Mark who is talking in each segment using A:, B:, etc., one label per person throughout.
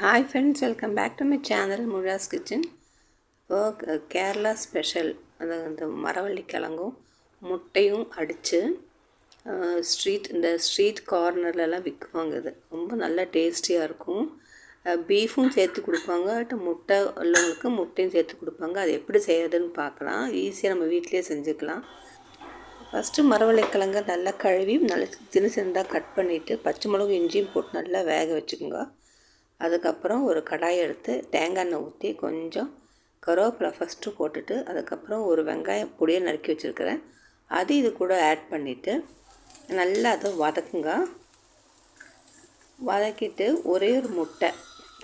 A: Hi friends welcome back to my channel முழாஸ் kitchen இப்போ Kerala special அந்த அந்த மரவள்ளி கிழங்கும் முட்டையும் அடித்து ஸ்ட்ரீட் இந்த ஸ்ட்ரீட் கார்னர்லலாம் விற்குவாங்க இது. ரொம்ப நல்லா டேஸ்டியாக இருக்கும். பீஃபும் சேர்த்து கொடுப்பாங்க முட்டை உள்ளவங்களுக்கு முட்டையும் சேர்த்து கொடுப்பாங்க. அது எப்படி செய்கிறதுன்னு பார்க்கலாம். ஈஸியாக நம்ம வீட்டிலே செஞ்சுக்கலாம். ஃபஸ்ட்டு மரவள்ளிக்கிழங்க நல்லா கழுவி நல்லா சின்ன சின்னதாக கட் பண்ணிவிட்டு பச்சை மிளகு இஞ்சியும் போட்டு நல்லா வேக வச்சுக்கோங்க. அதுக்கப்புறம் ஒரு கடாயை எடுத்து தேங்காய் எண்ணெய் ஊற்றி கொஞ்சம் கருவேப்பிலை ஃபஸ்ட்டு போட்டுட்டு அதுக்கப்புறம் ஒரு வெங்காயம் பொடியை நறுக்கி வச்சுருக்கிறேன். அது இது கூட ஆட் பண்ணிவிட்டு நல்லா அதை வதக்குங்க. வதக்கிட்டு ஒரே ஒரு முட்டை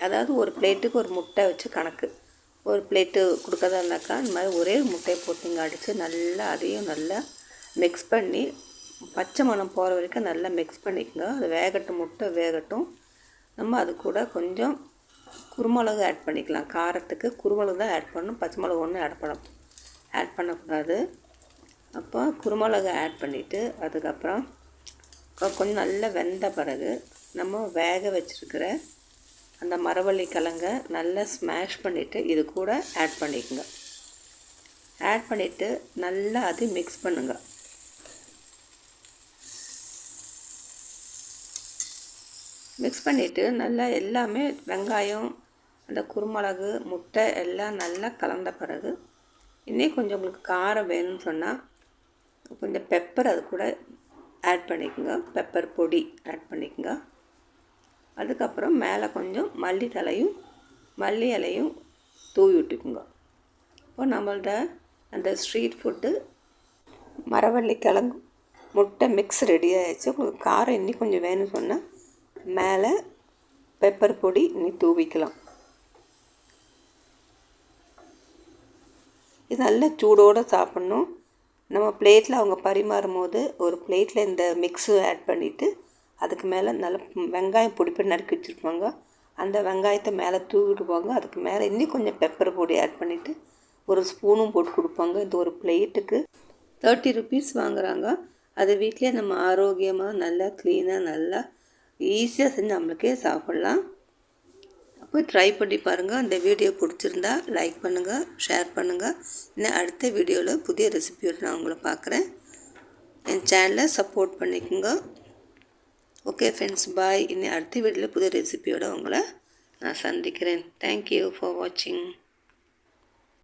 A: அதாவது ஒரு பிளேட்டுக்கு ஒரு முட்டை வச்சு கணக்கு. ஒரு பிளேட்டு கொடுக்கறதா இருந்தாக்கா இந்த மாதிரி ஒரே ஒரு முட்டையை போட்டிங்க அடித்து நல்லா அதையும் நல்லா மிக்ஸ் பண்ணி பச்சை மணம் போகிற வரைக்கும் நல்லா மிக்ஸ் பண்ணிக்கோங்க. அது வேகட்டும் முட்டை வேகட்டும். நம்ம அது கூட கொஞ்சம் குருமிளகு ஆட் பண்ணிக்கலாம். காரத்துக்கு குருமிளகு தான் ஆட் பண்ணணும். பச்சை மிளகு ஒன்றும் ஆட் பண்ண ஆட் பண்ணக்கூடாது. அப்போ குருமிளகு ஆட் பண்ணிவிட்டு அதுக்கப்புறம் கொஞ்சம் நல்லா வெந்த பிறகு நம்ம வேக வச்சுருக்கிற அந்த மரவள்ளி கிழங்க நல்லா ஸ்மாஷ் பண்ணிவிட்டு இது கூட ஆட் பண்ணிக்கோங்க. ஆட் பண்ணிவிட்டு நல்லா அது மிக்ஸ் பண்ணுங்கள் மிக்ஸ் பண்ணிவிட்டு நல்லா எல்லாமே வெங்காயம் அந்த குருமிளகு முட்டை எல்லாம் நல்லா கலந்த பிறகு இன்னும் கொஞ்சம் உங்களுக்கு காரம் வேணும்னு சொன்னால் கொஞ்சம் பெப்பர் அது கூட ஆட் பண்ணிக்கோங்க. பெப்பர் பொடி ஆட் பண்ணிக்கோங்க. அதுக்கப்புறம் மேலே கொஞ்சம் மல்லி தலையும் மல்லி இலையும் தூவி விட்டுக்குங்க. இப்போ நம்மள்ட அந்த ஸ்ட்ரீட் ஃபுட்டு மரவள்ளி கிழங்கு முட்டை மிக்ஸ் ரெடி ஆகிடுச்சு உங்களுக்கு காரம் இன்னும் கொஞ்சம் வேணும்னு சொன்னால் மேலே பெப்பர் பொடி நீ தூவிக்கலாம். இது நல்லா சூடோடு சாப்பிட்ணும். நம்ம பிளேட்டில் அவங்க பரிமாறும் போது ஒரு பிளேட்டில் இந்த மிக்ஸு ஆட் பண்ணிவிட்டு அதுக்கு மேலே நல்ல வெங்காயம் பொடி நறுக்கி வச்சுருப்பாங்க. அந்த வெங்காயத்தை மேலே தூவிடுவாங்க. அதுக்கு மேலே இன்னும் கொஞ்சம் பெப்பர் பொடி ஆட் பண்ணிவிட்டு ஒரு ஸ்பூனும் போட்டு கொடுப்பாங்க. இந்த ஒரு பிளேட்டுக்கு தேர்ட்டி ருபீஸ் வாங்குகிறாங்க அது வீட்டிலே நம்ம ஆரோக்கியமாக நல்லா க்ளீனாக நல்லா ஈஸியாக செஞ்சு நம்மளுக்கே சாப்பிட்லாம். அப்போ ட்ரை பண்ணி பாருங்கள் இந்த வீடியோ பிடிச்சிருந்தா லைக் பண்ணுங்கள் ஷேர் பண்ணுங்கள் இன்னும் அடுத்த வீடியோவில் புதிய ரெசிபியோடு நான் உங்களை பார்க்குறேன். என் சேனலை சப்போர்ட் பண்ணிக்கோங்க. ஓகே ஃப்ரெண்ட்ஸ் பாய் இன்னும் அடுத்த வீடியோவில் புதிய ரெசிபியோடு உங்களை நான் சந்திக்கிறேன். தேங்க்யூ ஃபார் வாட்சிங்